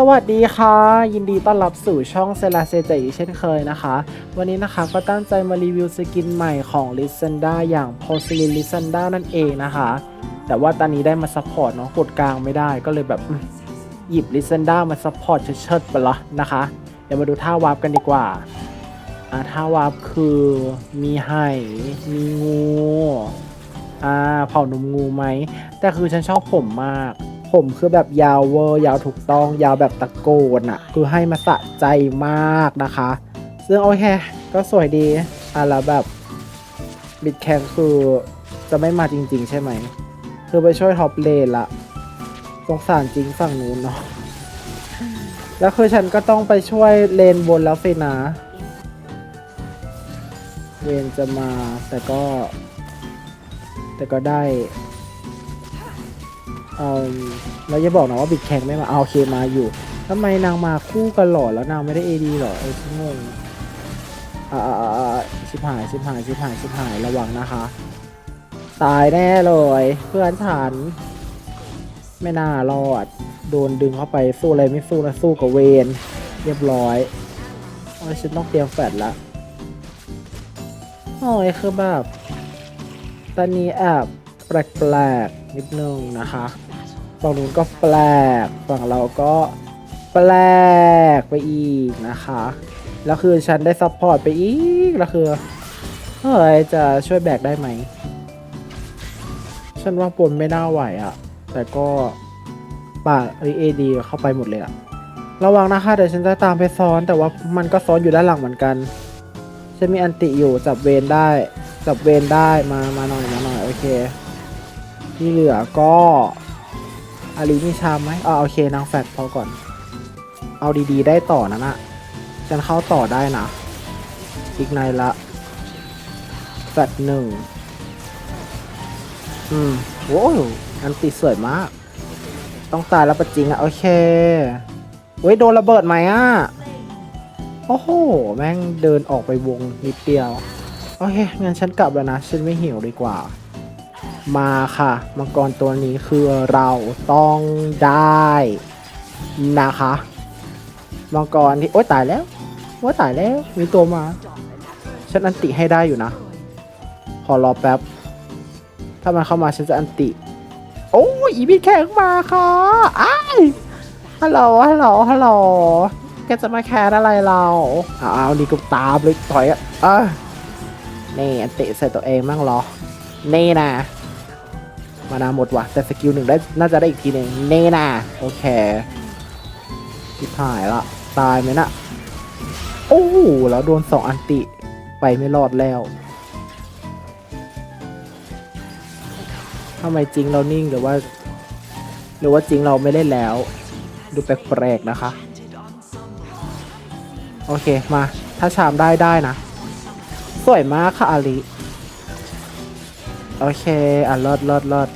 สวัสดีค่ะ ยินดีต้อนรับสู่ช่องเซลาเซเจอีกเช่นเคยนะคะ วันนี้นะคะก็ตั้งใจมารีวิวสกินใหม่ของ l i s a n d a อย่าง p o s i l i n l i s a n d a นั่นเองนะคะ แต่ว่าตอนนี้ได้มาซัพพอร์ตเนาะกดกลางไม่ได้ก็เลยแบบหยิบ l i s a n d a มาซัพพอร์ตเชิดๆไปละนะคะ เดี๋ยวมาดูท่าวาร์ปกันดีกว่าอ่าท่าวาร์ปคือมีไห่มีงูอ่าเผ่านมงูไหมแต่คือฉันชอบผมมาก ผมคือแบบยาวเวอร์ยาวถูกต้องยาวแบบตะโกนอะ่ะ คือให้มาสะใจมากนะคะ ซึ่งโอเค ก็สวยดีอะแล้วแบบบิดแคนคือจะไม่มาจริง ๆ ใช่ไหมคือไปช่วยท็อปเลนละสงสารจริงฝั่งนู้นเนาะแล้วคือฉันก็ต้องไปช่วยเลนบนแล้วสินะ เวนจะมาแต่ก็ แต่ก็ได้ เออเราจะบอกนะว่าบิดแข่งไม่มาเอาโอเคมาอยู่ทำไมนางมาคู่กันหรอแล้วนางไม่ได้เอดีหรอเออฉันงงอ่าชิบหายชิบหายชิบหายชิบหายระวังนะคะ ตายแน่เลยเพื่อนฉันไม่น่ารอดโดนดึงเข้าไปสู้อะไรไม่สู้นะสู้กับเวนเรียบร้อยโอ้ยฉันต้องเตรียมแฟดละโอ้ยคือแบบตอนนี้แอบแปลกๆนิดนึงนะคะ ฝั่งนู้นก็แปลก ฝั่งเราก็แปลกไปอีกนะคะ แล้วคือฉันได้ซัพพอร์ตไปอีก แล้วคือ เฮ้ย จะช่วยแบกได้ไหม ฉันว่าปนไม่น่าไหวอะ่ะ แต่ก็ป่าเอเอดีเข้าไปหมดเลยอะระวังนะคะเดี๋ยวฉันจะตามไปซ้อน แต่ว่ามันก็ซ้อนอยู่ด้านหลังเหมือนกัน ฉันมีอันติอยู่จับเวนได้ จับเวนได้มามาหน่อยมาหน่อยโอเค ที่เหลือก็ อาลีมีชามไหมอ่าโอเคนางแฟดพอก่อน เอาดีๆ ได้ต่อนะน่ะฉันเข้าต่อได้นะ อีกในละแฟดหนึ่ง อืมโว้วอันติสวยมาก ต้องตายแล้วปะจริงอะโอเคเว้ยโดนระเบิดไหมอะโอ้โห แม่งเดินออกไปวงนิดเดียว โอเค งั้นฉันกลับแล้วนะ ฉันไม่หิวดีกว่า มาค่ะ มังกรตัวนี้คือเราต้องได้นะคะ มังกรที่โอ๊ยตายแล้วโอ๊ยตายแล้ว มีตัวมา ฉันอันติให้ได้อยู่นะ ขอรอแป๊บ ถ้ามันเข้ามาฉันจะอันติ โอ้ยอีบีแข็งมาค่ะอ้ายฮัลโหลฮัลโหลฮัลโหลแกจะมาแคร์อะไรเราเอาเอาดีก็ตามเลยต่อยอะเออนี่อันติใส่ตัวเองมั่งเหรอ นี่นะ มานาหมดว่ะ แต่สกิลหนึ่งได้น่าจะได้อีกทีหนึ่งนี่นะโอเคทิพายละ ตายไหมนะโอ้โหแล้วโดนสองอันติไปไม่รอดแล้วทำไมจริงเรานิ่งหรือว่า หรือว่าจริงเราไม่เล่นแล้ว ดูแปลกๆนะคะ โอเคมา ถ้าชามได้ได้นะ สวยมากค่ะอาลี โอเค อะรอดรอดรอด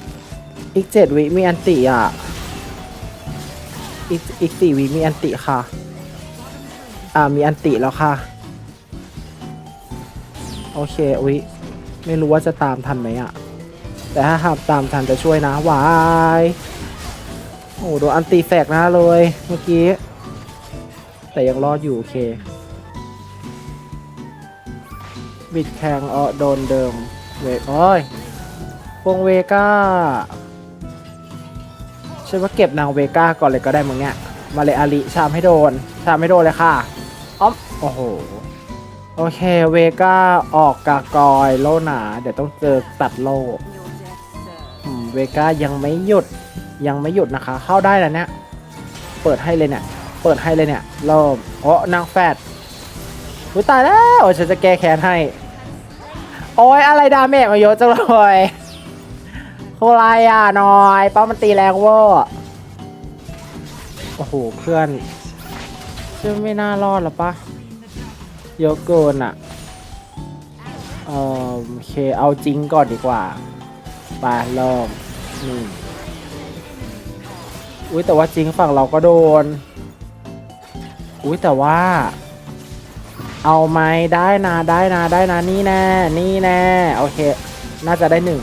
อีกเจ็ดวิมีอันติอะ อีกอีกสี่วิมีอันติค่ะ อ่ามีอันติแล้วค่ะ โอเควิไม่รู้ว่าจะตามทันไหมอะ แต่ถ้าหากตามทันจะช่วยนะวายโอ้โดนอันติแฝกหน้าเลยเมื่อกี้ แต่ยังรอดอยู่โอเค บิดแข่งเออโดนเดิมเวกโอ้ย วงเวก้าฉันว่าเก็บนางเวก้าก่อนเลยก็ได้มึงเนี่ยมาเลยอาริชามให้โดน ชามให้โดนเลยค่ะอ๊อมโอ้โห โอเคเวก้าออกกากอยโลหนา เดี๋ยวต้องเจอตัดโลเวก้ายังไม่หยุดยังไม่หยุดนะคะ เข้าได้แล้วเนี่ย เปิดให้เลยเนี่ย เปิดให้เลยเนี่ยเริ่มโอ้นางแฟดอุ้ยตายแล้วฉันจะแก้แค้นให้ โอ้ยอะไรดาเมจมาเยอะจังเลย โคลายอะหน่อยป้ามันตีแรงเวอร์โอ้โหเพื่อนซึ่งไม่น่ารอดหรอปะเยอะเกินอะเออโอเคเอาจริงก่อนดีกว่าไปเริ่มนี่อุ้ยแต่ว่าจริงฝั่งเราก็โดน อุ้ยแต่ว่า เอาไหมได้นะได้นะได้นะนี่แน่นี่แน่โอเค น่าจะได้หนึ่ง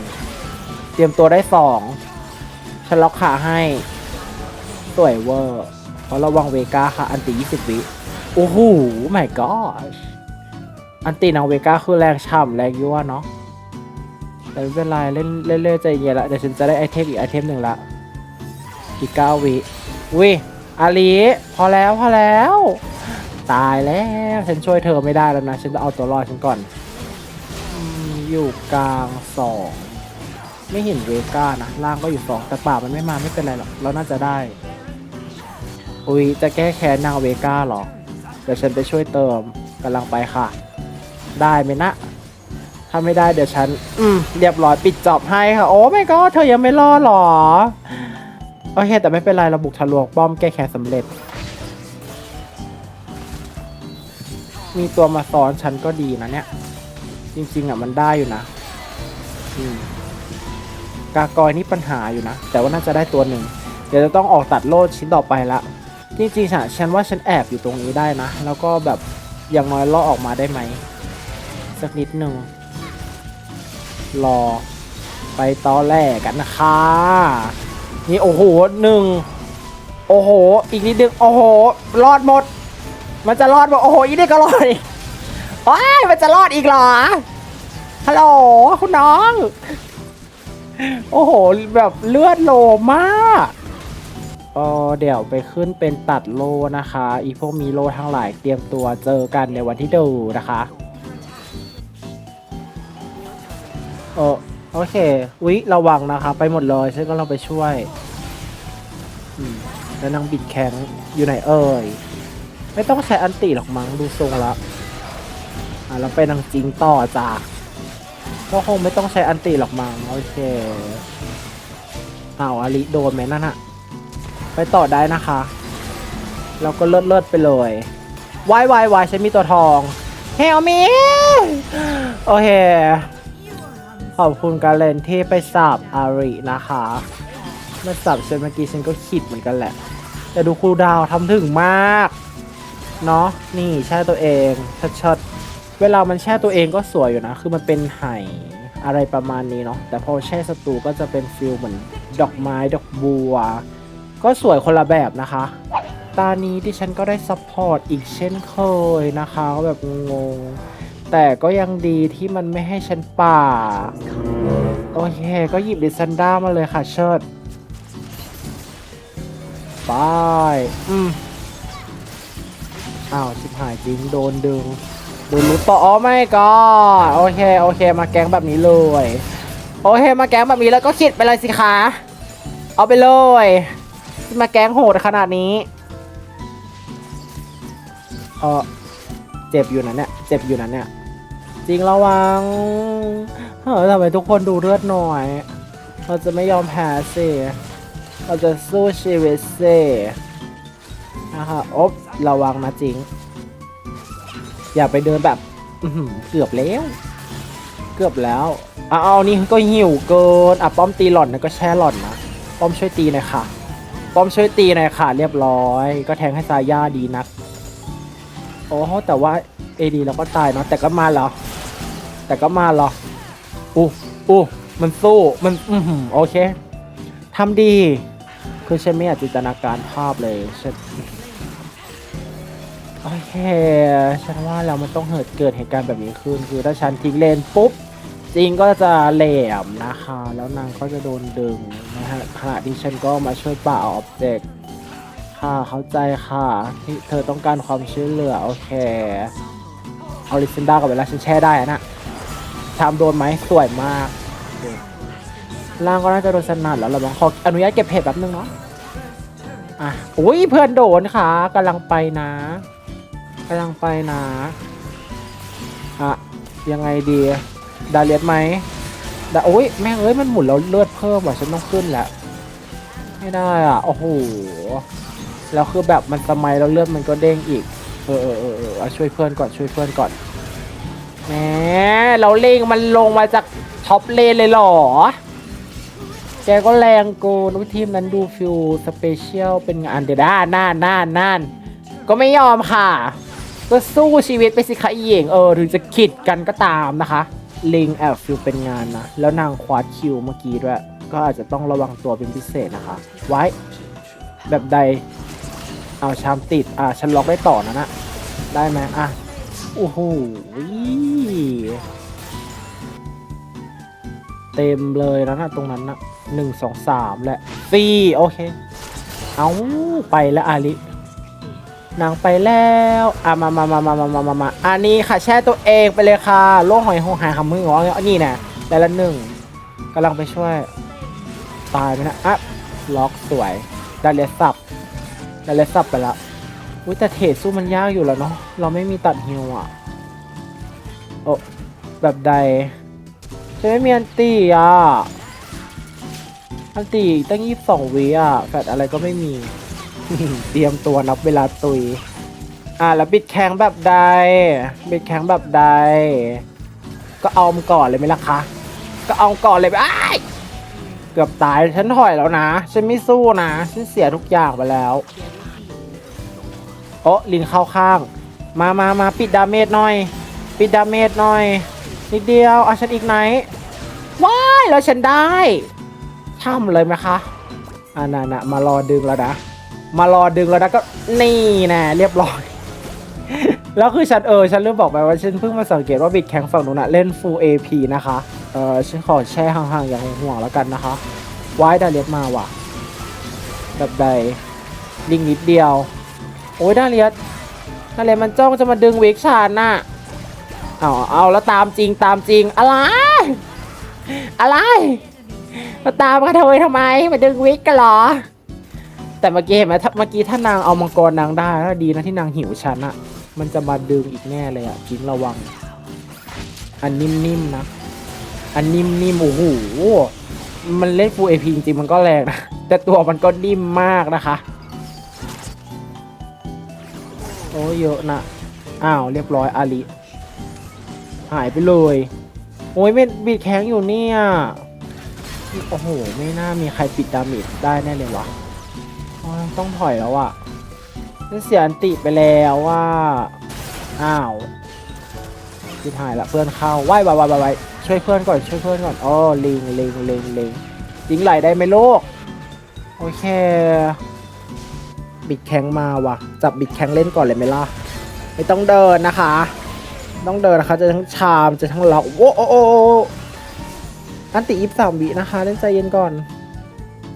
ตรียมตัวได้สองฉันล็อกขาให้ สวยเวอร์เพราะระวังเวก้าค่ะ อันตี20 วิ โอ้โห my god อันตีนางเวก้าคือแรงฉ่ำแรงยั่วเนาะแต่ไม่เป็นไรเล่นเล่นเล่นใจเย็นละเดี๋ยวฉันจะได้ไอเทมอีกไอเทมหนึ่งละอีกเก้าวิวิอาลีพอแล้วพอแล้ว ตายแล้ว ฉันช่วยเธอไม่ได้แล้วนะ ฉันจะเอาตัวรอดฉันก่อน อยู่กลางสอง ไม่เห็นเวก้านะล่างก็อยู่สองแต่ป่ามันไม่มาไม่เป็นไรหรอกเราน่าจะได้ อุ้ยจะแก้แค้นนางเวก้าเหรอเดี๋ยวฉันไปช่วยเติมกำลังไปค่ะ ได้ไหมนะ ถ้าไม่ได้เดี๋ยวฉัน อืมเรียบร้อยปิดจอบให้ค่ะ โอ้ไม่ก็เธอยังไม่รอดหรอโอเคแต่ไม่เป็นไรเราบุกทะลวงป้อมแก้แค้นสำเร็จ มีตัวมาซ้อนฉันก็ดีนะเนี่ย จริงๆอะมันได้อยู่นะ อืม กากอยนี่ปัญหาอยู่นะ แต่ว่าน่าจะได้ตัวหนึ่ง เดี๋ยวจะต้องออกตัดโลดชิ้นต่อไปละจริงๆฉันฉันว่าฉันแอบอยู่ตรงนี้ได้นะ แล้วก็แบบอย่างน้อยล่อออกมาได้ไหม สักนิดหนึ่งรอไปตอแรกกันนะคะ นี่โอ้โหหนึ่งโอ้โห อีกนิดนึงโอ้โห รอดหมด มันจะรอดหมด โอ้โห อีนี่ก็รอดว้ายมันจะรอดอีกเหรอ ฮัลโหล คุณน้อง โอ้โห แบบเลือดโลมากเออเดี๋ยวไปขึ้นเป็นตัดโลนะคะ อีพวกมีโลทั้งหลายเตรียมตัวเจอกันในวันที่ดูนะคะเอโอเค อุ๊ย ระวังนะคะ ไปหมดเลยฉันก็ลองไปช่วยแล้วนางบิดแข็งอยู่ไหนเอ่ย ไม่ต้องใช้อันติหรอกมั้งดูทรงละอะเราไปนางจริงต่อจ้า ก็คงไม่ต้องใช้อันติหรอกมั้งโอเคเอาอาลิโดนไหมนั่นอะไปต่อได้นะคะเราก็เลิศเลิศๆไปเลยวายวายวายฉันมีตัวทองเฮลมีโอเค ขอบคุณการเล่นที่ไปสับอารินะคะเมื่อสับฉันเมื่อกี้ฉันก็คิดเหมือนกันแหละ แต่ดูครูดาวทำถึงมาก เนาะนี่แช่ตัวเองชัดๆ เวลามันแช่ตัวเองก็สวยอยู่นะ คือมันเป็นไห่อะไรประมาณนี้เนาะ แต่พอแช่ศัตรูก็จะเป็นฟิลเหมือนดอกไม้ดอกบัว ก็สวยคนละแบบนะคะ ตานี้ที่ฉันก็ได้ซัพพอร์ตอีกเช่นเคยนะคะแบบงง แต่ก็ยังดีที่มันไม่ให้ฉันป่า โอเค ก็หยิบดิซันด้ามาเลยค่ะเชิดไปอืมอ้าว ชิบหายจริง โดนดึง ดนรุดต่ออ๋อไม่ก็โอเคโอเค มาแก๊งแบบนี้เลย โอเคมาแก๊งแบบนี้แล้วก็คิดไปเลยสิคะเอาไปเลย มาแก๊งโหดขนาดนี้เออเจ็บอยู่นะเนี่ยเจ็บอยู่นะเนี่ยจริงระวังเฮ้ยทำไมทุกคนดูเลือดหน่อย เราจะไม่ยอมแพ้สิเราจะสู้ชีวิตสินะคะอบระวังนะจริง อย่าไปเดินแบบอืเกือบแล้ว เกือบแล้วเอาเอานี่ก็หิวเกินอะป้อมตีหล่อนนะก็แช่หล่อนนะป้อมช่วยตีหน่อยค่ะ ป้อมช่วยตีหน่อยค่ะ เรียบร้อย ก็แทงให้ซาย่าดีนัก โอ้แต่ว่าเอดีเราก็ตายเนาะแต่ก็มาเหรอ แต่ก็มาเหรออู้อู้มันสู้มันอือหือโอเคทำดี คือฉันไม่อยากจินตนาการภาพเลยฉัน โอเค ฉันว่าแล้วมันต้องเกิดเกิดเหตุการณ์แบบนี้ขึ้น คือถ้าฉันทิ้งเลนปุ๊บจริงก็จะเหลมนะคะ แล้วนางก็จะโดนดึงนะฮะขณะที่ฉันก็มาช่วยป่าออบเจกต์ค่ะเข้าใจค่ะที่เธอต้องการความช่วยเหลือ โอเคเอาลิซินดากับเวลาฉันแช่ได้อะนะทำโดนไหมสวยมากล่างก็น่าจะโดนสนัดแล้วเราบางขออนุญาตเก็บเพจแป๊บนึงเนาะอะอุ้ยเพื่อนโดนค่ะกำลังไปนะ กำลังไปนะอะยังไงดี ดาเลียสไหมดาโอ้ยแม่งเอ้ยมันหมุนแล้วเลือดเพิ่มว่ะฉันต้องขึ้นแหละไม่ได้อะโอ้โหแล้วคือแบบมันสมัยแล้วเลือดมันก็เด้งอีก เออเออเออเออช่วยเพื่อนก่อนช่วยเพื่อนก่อนแหมเราเล่งมันลงมาจากท็อปเลนเลยหรอแกก็แรงโกนวิทีมนั้นดูฟิลสเปเชียลเป็นงานเดี๋ยวด้านน่านน่านน่านก็ไม่ยอมค่ะ ก็สู้ชีวิตไปสิคะอีเหยงเออถึงจะขิดกันก็ตามนะคะลิงแอบฟิลเป็นงานนะ แล้วนางควาดคิวเมื่อกี้ด้วย ก็อาจจะต้องระวังตัวเป็นพิเศษนะคะ ไว้ แบบใด เอาชามติด อะฉันล็อกได้ต่อนะนะ ได้ไหมอะ โอ้โหเต็มเลยนะนะตรงนั้นนะหนึ่งสองสามและสี่โอเค เอาไปแล้วอาลิ นางไปแล้วอะมามามามามามามามาอันนี้ค่ะแช่ตัวเองไปเลยค่ะโล่หอยหงหายคำมือของอันนี้นะได้ละหนึ่งกำลังไปช่วย ตายไหมนะอะล็อกสวยได้เลสสับได้เลสสับไปละอุ้ยแต่เทรดสู้มันยากอยู่แล้วเนาะเราไม่มีตัดฮิวอะโอ้แบบใดจะไม่มีอันตีอะอันตีตั้งยี่สิบสองวิอะแฟดอะไรก็ไม่มี เตรียมตัวนับเวลาตุย อ่าแล้วบิดแข็งแบบใด บิดแข็งแบบใด ก็เอามก่อนเลยไหมล่ะคะ ก็เอาก่อนเลยไปอ้ายเกือบตายฉันถอยแล้วนะ ฉันไม่สู้นะ ฉันเสียทุกอย่างไปแล้วโอ้ลินเข้าข้าง มามามาปิดดาเมจหน่อย ปิดดาเมจหน่อย นิดเดียว เอาฉันอีกไหนว้ายแล้วฉันได้ช่ำเลยไหมคะอ่านะนะมารอดึงแล้วนะ มารอดึงแล้วนะก็นี่น่เรียบร้อย แล้วคือฉันเออฉันลืมบอกไปว่าฉันเพิ่งมาสังเกตว่าบิดแข็งฝั่งนู้นนะเล่น full AP นะคะ เออฉันขอแช่ห่างๆอย่างห่วงแล้วกันนะคะวายดาเลียสมาว่ะแบบใดลิงนิดเดียว โอ้ยดาเลียสดาเลียสมันจ้องจะมาดึงเวกชานน่ะเอาเอาแล้วตามจริงตามจริงอะไร อะไรมาตามกระเทยทำไมมาดึงวิกกันเหรอ แต่เมื่อกี้เห็นไหมถ้าเมื่อกี้ถ้านางเอามังกรนางได้แล้วดีนะที่นางหิวฉันอะมันจะมาดึงอีกแน่เลยอะจิงระวัง อันนิ่มๆนะ อันนิ่มๆโอ้โหมันเล่นฟูเอพีจริงมันก็แรงนะแต่ตัวมันก็นิ่มมากนะคะ โอ้เยอะนะอ้าวเรียบร้อยอาลิหายไปเลย โอ้ยไม่บิดแข็งอยู่เนี่ย โอ้โห ไม่น่ามีใครปิดดาเมจได้แน่เลยวะโอ้ย ต้องถอยแล้วอะนี่เสียอันติไปแล้วว่า อ้าวที่ถ่ายละเพื่อนเข้าไหวไหวไหวไหวไหวช่วยเพื่อนก่อนช่วยเพื่อนก่อนอ๋อลิงลิงลิงลิงยิงไหลได้ไหมโลก โอเค บิดแข็งมาว่ะ จับบิดแข็งเล่นก่อนเลยไหมล่ะ ไม่ต้องเดินนะคะ ต้องเดินนะคะจะทั้งชามจะทั้งล็อกโอ้โอ้โอ้โอ้อันติอีฟสามวินะคะเล่นใจเย็นก่อน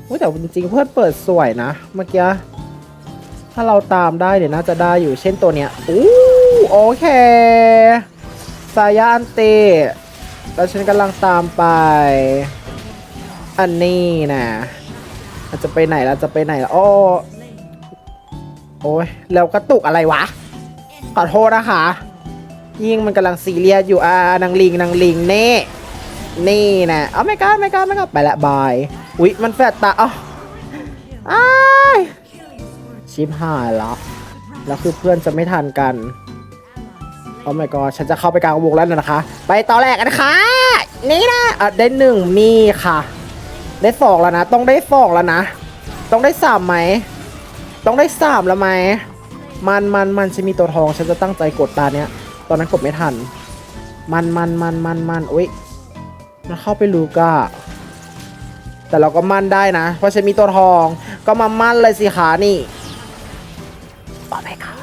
อุ๊ยแต่จริงๆเพื่อนเปิดสวยนะเมื่อกี้ถ้าเราตามได้เดี๋ยวน่าจะได้อยู่เช่นตัวเนี้ยอู้โอเคสายาอันติแล้วฉันกำลังตามไป อันนี้นะเราจะไปไหนเราจะไปไหนล่ะโอ้โอ้ยแล้วกระตุกอะไรวะ ขอโทษนะคะ ยิ่งมันกำลังซีเรียสอยู่อ่านางลิงนางลิงเน่ นี่นะเอาไม่กล้าไม่กล้าไม่กล้าไปละบาย อุ๊ย มันแฟดตาอ้ายชิปหายแล้วแล้วคือเพื่อนจะไม่ทันกัน โอ้ my god ฉันจะเข้าไปกลางวงแล้วนะคะ ไปต่อแรกกันนะคะ นี่นะอะได้หนึ่งมีค่ะ ได้สองแล้วนะ ต้องได้สองแล้วนะ ต้องได้สามไหม ต้องได้สามแล้วไหม มันมันมันฉันมีตัวทอง ฉันจะตั้งใจกดตาเนี้ย ตอนนั้นกดไม่ทัน มันมันมันมันมันอุ้ยมันเข้าไปลูกอะ แต่เราก็มั่นได้นะ เพราะฉันมีตัวทอง ก็มามั่นเลยสิขานี่ปลอดภัยค่ะ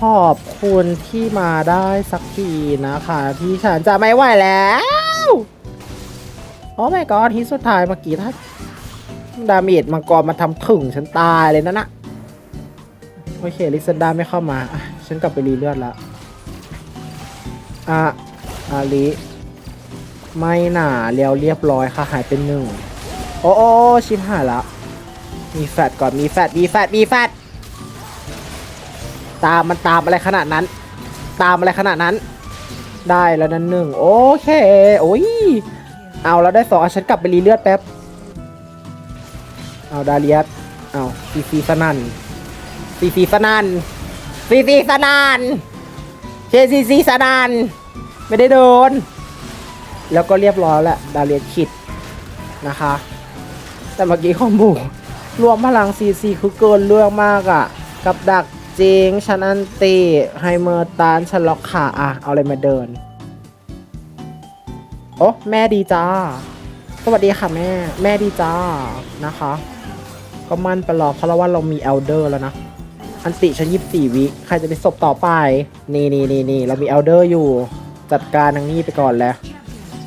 ขอบคุณที่มาได้สักทีนะคะที่ฉันจะไม่ไหวแล้ว โอ้ my god ที่สุดท้ายเมื่อกี้ถ้าดาเมจมังกรมาทำถึงฉันตายเลยนะนะโอเค ลิซันดาไม่เข้ามา ฉันกลับไปรีเลือดแล้วอะอาลิ ไม่หนาเรียวเรียบร้อยค่ะหายเป็นหนึ่งโอ้โอ้ชิมหายละ มีแฟดก่อนมีแฟดมีแฟดมีแฟดตามมันตามอะไรขนาดนั้น ตามอะไรขนาดนั้น ได้แล้วนั่นหนึ่งโอเคโอ้ยเอาแล้วได้สองอะฉันกลับไปรีเลือดแป๊บเอาดาเลียสเอาซีซีสนันซีซีสนันซีซีสนันเชซีซีสนันไม่ได้โดน แล้วก็เรียบร้อยแล้วดาเลียคิดนะคะ แต่เมื่อกี้คอมบูรวมพลังซีซีคือเกินเรื่องมากอะ่ะ กับดักจริงชันอันตีไฮเมอร์ตานชันล็อกขาอะ เอาอะไรมาเดิน โอ้แม่ดีจ้า สวัสดีค่ะแม่ แม่ดีจ้า นะคะ ก็มั่นไปรอเพราะว่าเรามีเอลเดอร์แล้วนะ อันติฉันยิบสี่วิ ใครจะไปศพต่อไป นี่นี่นี่นี่เรามีเอลเดอร์อยู่ จัดการทางนี้ไปก่อนแล้ว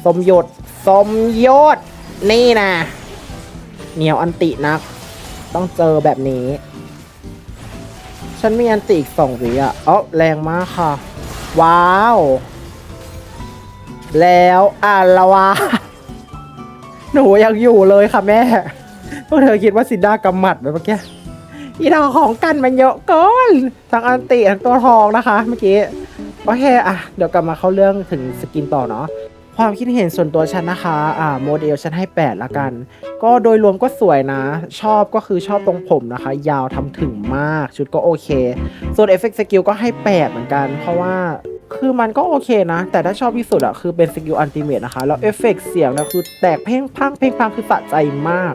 สมยศสมยศนี่นะเหนียวอันตินัก ต้องเจอแบบนี้ ฉันมีอันติอีกสองวิอะเอ๋อแรงมากค่ะ ว้าว แล้วอะละวะ หนูยังอยู่เลยค่ะแม่ พวกเธอคิดว่าซินด้ากำหมัดไปเมื่อกี้อีดอกของกันมันเยอะเกินทั้งอันติทั้งตัวทองนะคะ เมื่อกี้ โอเค อะ เดี๋ยวกลับมาเข้าเรื่องถึงสกินต่อเนาะ ความคิดเห็นส่วนตัวฉันนะคะ อ่า โมเดลฉันให้ 8 ละกัน ก็โดยรวมก็สวยนะ ชอบก็คือชอบตรงผมนะคะ ยาวทำถึงมาก ชุดก็โอเค ส่วนเอฟเฟกต์สกิลก็ให้ 8 เหมือนกัน เพราะว่าคือมันก็โอเคนะ แต่ถ้าชอบที่สุดอะคือเป็นสกิลอันติเมตนะคะ แล้วเอฟเฟกต์เสียงนะคือแตกเพ่งพังเพ่งพังคือสะใจมาก